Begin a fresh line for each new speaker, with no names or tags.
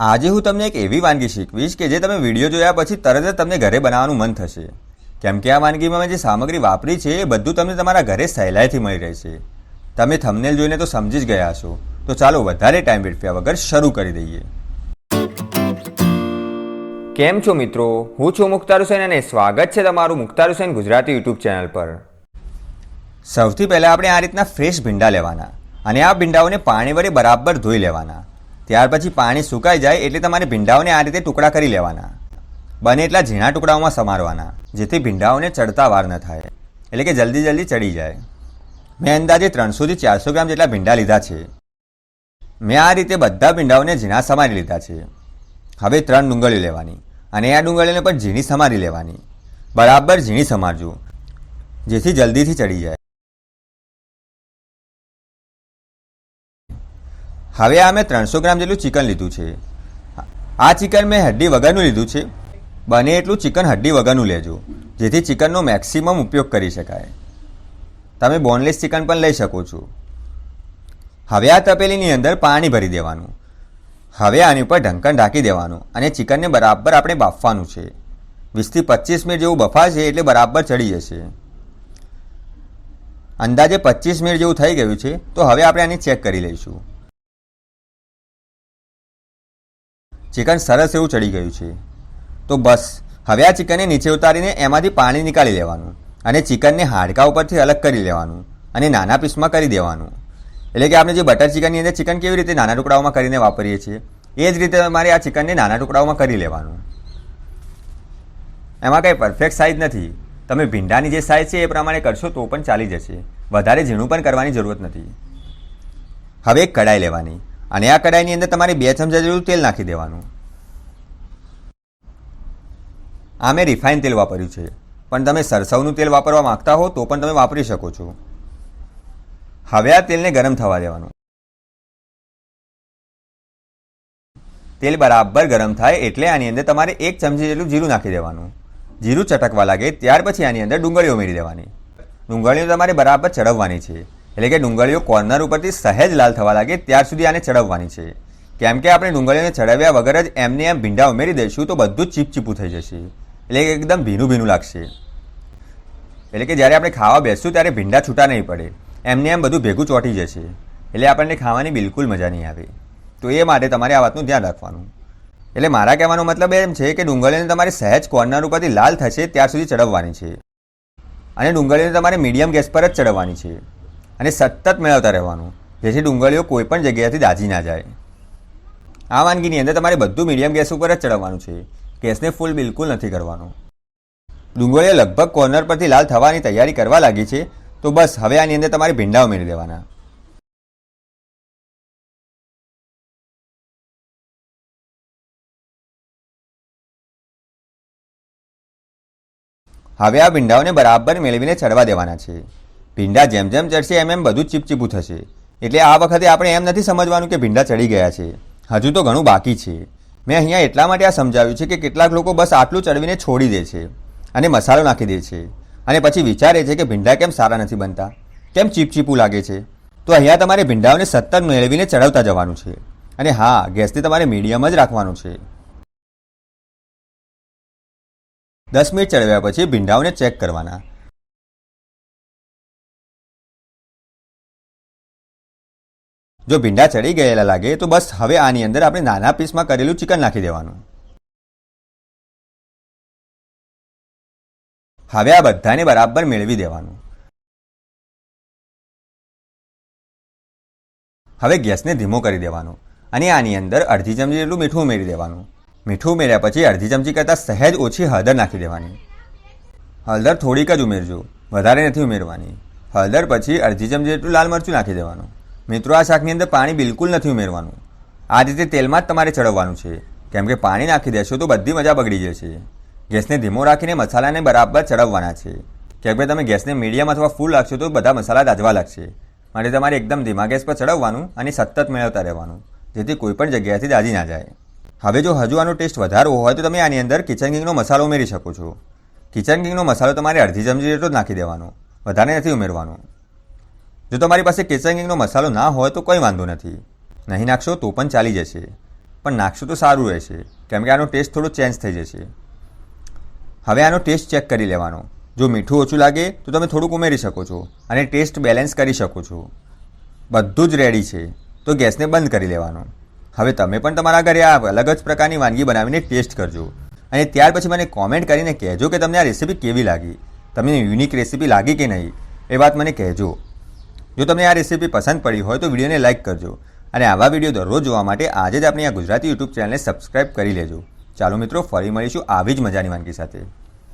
આજે હું તમને એક એવી વાનગી શીખવીશ કે જે તમે વીડિયો જોયા પછી તરત જ તમને ઘરે બનાવવાનું મન થશે. કેમ કે આ વાનગીમાં મેં જે સામગ્રી વાપરી છે એ બધું તમને તમારા ઘરે સહેલાઈથી મળી રહેશે. તમે થંબનેલ જોઈને તો સમજી જ ગયા હશો. તો ચાલો વધારે ટાઈમ વેડફ્યા વગર શરૂ કરી દઈએ. કેમ છો મિત્રો? હું છું મુખ્તાર હુસેન અને સ્વાગત છે તમારું મુખ્તાર હુસેન ગુજરાતી યુટ્યુબ ચેનલ પર. સૌથી પહેલાં આપણે આ રીતના ફ્રેશ ભીંડા લેવાના અને આ ભીંડાઓને પાણી વડે બરાબર ધોઈ લેવાના. ત્યાર પછી પાણી સુકાઈ જાય એટલે તમારે ભીંડાઓને આ રીતે ટુકડા કરી લેવાના. બને એટલા ઝીણા ટુકડાઓમાં સમારવાના, જેથી ભીંડાઓને ચડતા વાર ન થાય, એટલે કે જલ્દી જલ્દી ચડી જાય. મેં અંદાજે ત્રણસોથી ચારસો ગ્રામ જેટલા ભીંડા લીધા છે. મેં આ રીતે બધા ભીંડાઓને ઝીણા સમારી લીધા છે. હવે ત્રણ ડુંગળી લેવાની અને આ ડુંગળીઓને પણ ઝીણી સમારી લેવાની. બરાબર ઝીણી સમારજો, જેથી જલ્દીથી ચડી જાય. હવે આ મેં ત્રણસો ગ્રામ જેટલું ચિકન લીધું છે. આ ચિકન મેં હડ્ડી વગરનું લીધું છે. બને એટલું ચિકન હડ્ડી વગરનું લેજો, જેથી ચિકનનો મેક્સિમમ ઉપયોગ કરી શકાય. તમે બોનલેસ ચિકન પણ લઈ શકો છો. હવે આ તપેલીની અંદર પાણી ભરી દેવાનું. હવે આની ઉપર ઢંકણ ઢાંકી દેવાનું અને ચિકનને બરાબર આપણે બાફવાનું છે. વીસથી પચીસ મિનિટ જેવું બફાશે એટલે બરાબર ચડી જશે. અંદાજે પચીસ મિનિટ જેવું થઈ ગયું છે, તો હવે આપણે આને ચેક કરી લઈશું. ચિકન સરસ એવું ચડી ગયું છે. તો બસ, હવે આ ચિકનને નીચે ઉતારીને એમાંથી પાણી નીકાળી લેવાનું અને ચિકનને હાડકા ઉપરથી અલગ કરી લેવાનું અને નાના પીસમાં કરી દેવાનું. એટલે કે આપણે જે બટર ચિકનની અંદર ચિકન કેવી રીતે નાના ટુકડાઓમાં કરીને વાપરીએ છીએ, એ જ રીતે તમારે આ ચિકનને નાના ટુકડાઓમાં કરી લેવાનું. એમાં કંઈ પરફેક્ટ સાઇઝ નથી. તમે ભીંડાની જે સાઇઝ છે એ પ્રમાણે કરશો તો પણ ચાલી જશે. વધારે ઝીણું પણ કરવાની જરૂરત નથી. હવે એક કઢાઈ લેવાની. અને આ કડાઈની અંદર તમારે બે ચમચા જેટલું તેલ નાખી દેવાનું. આ મેં રિફાઇન તેલ વાપર્યું છે. પણ તમે સરસવનું તેલ વાપરવા માંગતા હો તો પણ તમે વાપરી શકો છો. હવે આ તેલને ગરમ થવા દેવાનું. તેલ બરાબર ગરમ થાય એટલે આની અંદર તમારે એક ચમચી જેટલું જીરું નાખી દેવાનું. જીરું ચટકવા લાગે ત્યાર પછી આની અંદર ડુંગળીઓ ઉમેરી દેવાની. ડુંગળીઓ તમારે બરાબર ચડવવાની છે. એટલે કે ડુંગળીઓ કોર્નર ઉપરથી સહેજ લાલ થવા લાગે ત્યાર સુધી આને ચડાવવાની છે. કેમ કે આપણે ડુંગળીઓને ચડાવ્યા વગર જ એમને એમ ભીંડા ઉમેરી દઈશું તો બધું ચીપચીપું થઈ જશે. એટલે કે એકદમ ભીનું ભીનું લાગશે. એટલે કે જ્યારે આપણે ખાવા બેસશું ત્યારે ભીંડા છૂટા નહીં પડે. એમને એમ બધું ભેગું ચોંટી જશે. એટલે આપણને ખાવાની બિલકુલ મજા નહીં આવે. તો એ માટે તમારે આ વાતનું ધ્યાન રાખવાનું. એટલે મારા કહેવાનો મતલબ એમ છે કે ડુંગળીને તમારે સહેજ કોર્નર ઉપરથી લાલ થશે ત્યાં સુધી ચડવવાની છે. અને ડુંગળીને તમારે મીડિયમ ગેસ પર જ ચડવવાની છે. અને સતત મેળવતા રહેવાનું, જેથી ડુંગળીઓ કોઈ પણ જગ્યાએથી દાજી ના જાય. આ વાનગીની અંદર તમારે બધું મીડિયમ ગેસ ઉપર જ ચડાવવાનું છે. ગેસને ફૂલ બિલકુલ નથી કરવાનું. ડુંગળીઓ લગભગ કોર્નર પરથી લાલ થવાની તૈયારી કરવા લાગી છે, તો બસ હવે આની અંદર તમારે ભીંડા ઉમેરી દેવાના. હવે આ ભીંડાઓને બરાબર મેળવીને ચડવા દેવાના છે. ભીંડા જેમ જેમ ચડશે, એમ એમ બધું ચીપચીપું થશે. એટલે આ વખતે આપણે એમ નથી સમજવાનું કે ભીંડા ચડી ગયા છે. હજુ તો ઘણું બાકી છે. મેં અહીંયા એટલા માટે આ સમજાવ્યું છે કે કેટલાક લોકો બસ આટલું ચડવીને છોડી દે છે અને મસાલો નાખી દે છે. અને પછી વિચારે છે કે ભીંડા કેમ સારા નથી બનતા? કેમ ચીપચીપું લાગે છે? તો અહીંયા તમારે ભીંડાઓને સતત મેળવીને ચડાવતા જવાનું છે. અને હા ગેસને તમારે મીડિયમ જ રાખવાનું છે. દસ મિનિટ ચડવ્યા પછી ભીંડાઓને ચેક કરવાના. જો ભીંડા ચડી ગયેલા લાગે, તો બસ હવે આની અંદર આપણે નાના પીસમાં કરેલું ચિકન નાખી દેવાનું. હવે આ બધાને બરાબર મેળવી દેવાનું. હવે ગેસને ધીમો કરી દેવાનો અને આની અંદર અડધી ચમચી જેટલું મીઠું ઉમેરી દેવાનું. મીઠું ઉમેર્યા પછી અડધી ચમચી કરતાં સહેજ ઓછી હળદર નાખી દેવાની. હળદર થોડીક જ ઉમેરજો, વધારે નથી ઉમેરવાની. હળદર પછી અડધી ચમચી જેટલું લાલ મરચું નાખી દેવાનું. મિત્રો, આ શાકની અંદર પાણી બિલકુલ નથી ઉમેરવાનું. આ રીતે તેલમાં જ તમારે ચડવવાનું છે. કેમ કે પાણી નાખી દેશો તો બધી મજા બગડી જશે ગેસને ધીમો રાખીને મસાલાને બરાબર ચડવવાના છે. કેમ કે તમે ગેસને મીડિયમ અથવા ફૂલ રાખશો તો બધા મસાલા દાજવા લાગશે. માટે તમારે એકદમ ધીમા ગેસ પર ચડવવાનું અને સતત મેળવતા રહેવાનું, જેથી કોઈપણ જગ્યાએથી દાજી ના જાય. હવે જો હજુ આનો ટેસ્ટ વધારવો હોય તો તમે આની અંદર કિચન કિંગનો મસાલો ઉમેરી શકો છો. કિચન કિંગનો મસાલો તમારે અડધી ચમચી જેટલો જ નાખી દેવાનો. વધારે નથી ઉમેરવાનો. જો તમારી પાસે કિચન મસાલો ના હોય તો કોઈ વાંધો નથી. નહીં નાખશો તો પણ ચાલી જશે. પણ નાખશો તો સારું રહેશે, કેમ કે આનો ટેસ્ટ થોડો ચેન્જ થઈ જશે. હવે આનો ટેસ્ટ ચેક કરી લેવાનો. જો મીઠું ઓછું લાગે તો તમે થોડુંક ઉમેરી શકો છો અને ટેસ્ટ બેલેન્સ કરી શકો છો. બધું જ રેડી છે, તો ગેસને બંધ કરી લેવાનો. હવે તમે પણ તમારા ઘરે આ અલગ જ પ્રકારની વાનગી બનાવીને ટેસ્ટ કરજો. અને ત્યાર પછી મને કોમેન્ટ કરીને કહેજો કે તમને આ રેસીપી કેવી લાગી. તમને યુનિક રેસીપી લાગી કે નહીં, એ વાત મને કહેજો. જો તમને આ રેસીપી પસંદ પડી હોય તો વિડીયોને લાઇક કરજો અને આવા વીડિયો દરરોજ જોવા માટે આજે જ આપણી આ ગુજરાતી યુટ્યુબ ચેનલને સબસ્ક્રાઇબ કરી લેજો. ચાલો મિત્રો, ફરી મળીશું આવી જ મજાની વાનગી સાથે.